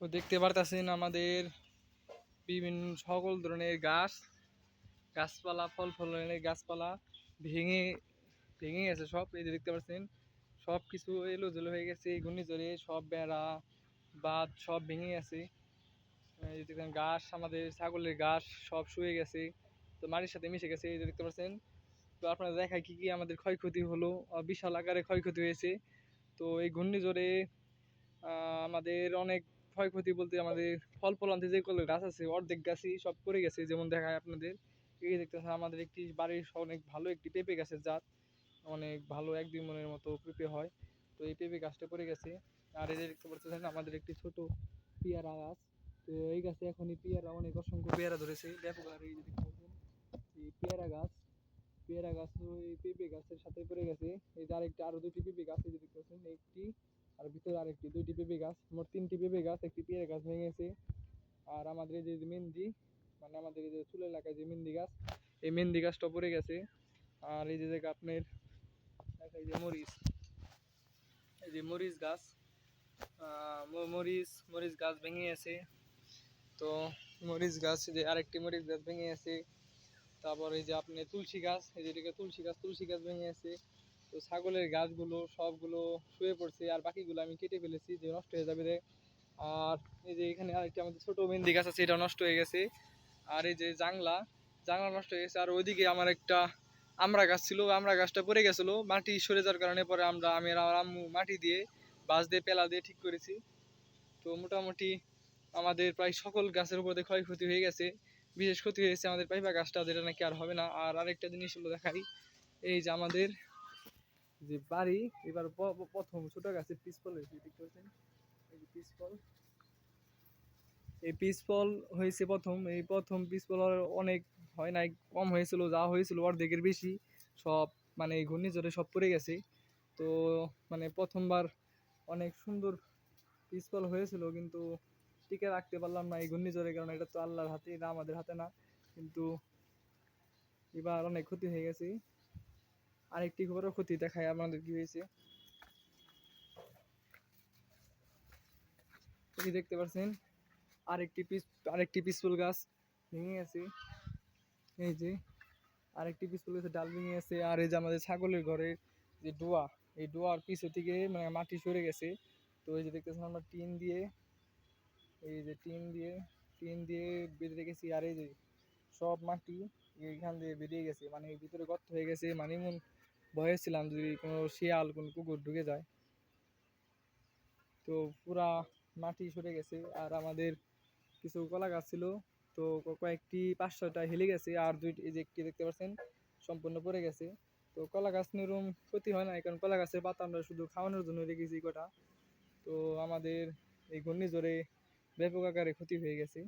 তো দেখতে পারতেছেন আমাদের বিভিন্ন সকল ধরনের গাছ। গাছপালা, ফল ফলনের গাছপালা ভেঙে ভেঙে গেছে সব, এই যে দেখতে পাচ্ছেন সব কিছু এলো জেলো হয়ে গেছে এই ঘূর্ণিঝড়ে সব বেড়া, বাঁধ সব ভেঙে গেছে। যে ঘাস, আমাদের ছাগলের ঘাস সব শুয়ে গেছে। তো মাটির সাথে মিশে গেছে, এই যে দেখতে পাচ্ছেন তো আপনারা দেখায় কী কী আমাদের ক্ষয়ক্ষতি হলো। বিশাল আকারে ক্ষয়ক্ষতি হয়েছে। তো এই ঘূর্ণিঝড়ে আমাদের অনেক ক্ষয়ক্ষতি বলতে আমাদের ফল ফলান্তে যে কলের গাছ আছে, অর্ধেক গাছই সব পড়ে গেছে। যেমন দেখায় আপনাদের, এই দেখতেছেন আমাদের একটি বাড়ির অনেক ভালো একটি পেঁপে গাছের জাত। অনেক ভালো এক দুই মনের মতো পেঁপে হয়। তো এই পেঁপে গাছটা পড়ে গেছে। আর যে দেখতে পাচ্ছেন, আমাদের একটি ছোট পেয়ারা গাছ। তো এই গাছে এখনই পেয়ারা, অনেক অসংখ্য পেয়ারা ধরেছে। ব্যাপক আর এই দেখতে পাচ্ছেন, এই পেয়ারা গাছ। পেয়ারা গাছ এই পেঁপে গাছের সাথে পড়ে গেছে। এই যে আরেকটি, আরও দুটি পেঁপে গাছ এই যে দেখতে পাচ্ছেন, একটি আর ভিতরে আরেকটি, দুইটি পেঁপে গাছ, মোট তিনটি পেঁপে গাছ, একটি পেয়ারা গাছ ভেঙে গেছে আর আমাদের এই যে মেহেন্দি মানে আমাদের এই যে চুল এলাকায় যে মেহেন্দি গাছ, এই মেহেন্দি গাছটা পড়ে গেছে। আর এই যে জায়গা আপনার এই যে মরিচ, এই যে মরিচ গাছ মরিচ মরিচ গাছ ভেঙে গেছে তো মরিচ গাছ যে আরেকটি মরিচ গাছ ভেঙে গেছে তারপর এই যে আপনি তুলসী গাছ, এই যে এদিকে তুলসী গাছ তুলসী গাছ ভেঙে গেছে তো ছাগলের গাছগুলো সবগুলো শুয়ে পড়ছে আর বাকিগুলো আমি কেটে ফেলেছি, যে নষ্ট হয়ে যাবে। আর এই যে এখানে আরেকটা আমাদের ছোট মেহেন্দি গাছ আছে এটা নষ্ট হয়ে গেছে। আর এই যে জাংলা জাংলা নষ্ট হয়ে গেছে। আর ওইদিকে আমার একটা আমড়া গাছ ছিল আমড়া গাছটা পড়ে গেছিল। মাটি সরে যাওয়ার কারণে পরে আমরা, আমি আর আমার আম্মু মাটি দিয়ে, বাঁশ দিয়ে, পেলা দিয়ে ঠিক করেছি। তো মোটামুটি আমাদের প্রায় সকল গাছের উপর ক্ষয়ক্ষতি হয়ে গেছে। বিশেষ ক্ষতি হয়েছে আমাদের পাইপা গাছটা, যেটা নাকি আর হবে না। আর আরেকটা জিনিস হলো দেখাই, এই যে আমাদের যে বাড়ি, এবার প্রথম ছোট গাছের পিস ফল হয়েছে, দেখতে ফল। এই পিস ফল হয়েছে প্রথম, এই প্রথম পিস ফল অনেক হয় নাই, কম হয়েছিল, যা হয়েছিল অর্ধেকের বেশি, সব মানে ঘূর্ণিঝড়ে সব পড়ে গেছে। তো মানে প্রথমবার অনেক সুন্দর পিস ফল হয়েছিল, কিন্তু টিকে রাখতে পারলাম না এই ঘূর্ণিঝড়ের কারণে, এটা তো আল্লাহর হাতে এটা আমাদের হাতে না। কিন্তু এবার অনেক ক্ষতি হয়ে গেছে। আরেকটি বড় ক্ষতি দেখায় আমাদের কি হয়েছে দেখতে পাচ্ছেন, আরেকটি পিস, আরেকটি পিসফুল গাছ ভেঙে গেছে। এই যে, আরেকটি পিসফুল গাছের ডাল ভেঙে গেছে। আর এই যে আমাদের ছাগলের ঘরে যে ডোয়া, এই ডোয়ার পিছু থেকে মানে মাটি সরে গেছে। তো এই যে দেখতেছেন আমরা টিন দিয়ে, এই যে টিন দিয়ে টিন দিয়ে বেঁধে রেখেছি। আর এই যে সব মাটি এইখান দিয়ে বেরিয়ে গেছে। মানে ভিতরে গর্ত হয়ে গেছে। মানে এমন ভয়ে ছিলাম যদি কোনো শিয়াল, কোনো কুকুর ঢুকে যায়। তো পুরা মাটি সরে গেছে আর আমাদের কিছু কলা গাছ ছিল, তো কয়েকটি পাঁচ ছয়টা হেলে গেছে আর দুইটি এই যে একটি দেখতে পাচ্ছেন, সম্পূর্ণ পড়ে গেছে। তো কলা গাছ নিরম ক্ষতি হয় না কারণ কলা গাছের পাতা আমরা শুধু খাওয়ানোর জন্য রেখেছি কটা। তো আমাদের এই ঘূর্ণিঝড়ে ব্যাপক আকারে ক্ষতি হয়ে গেছে।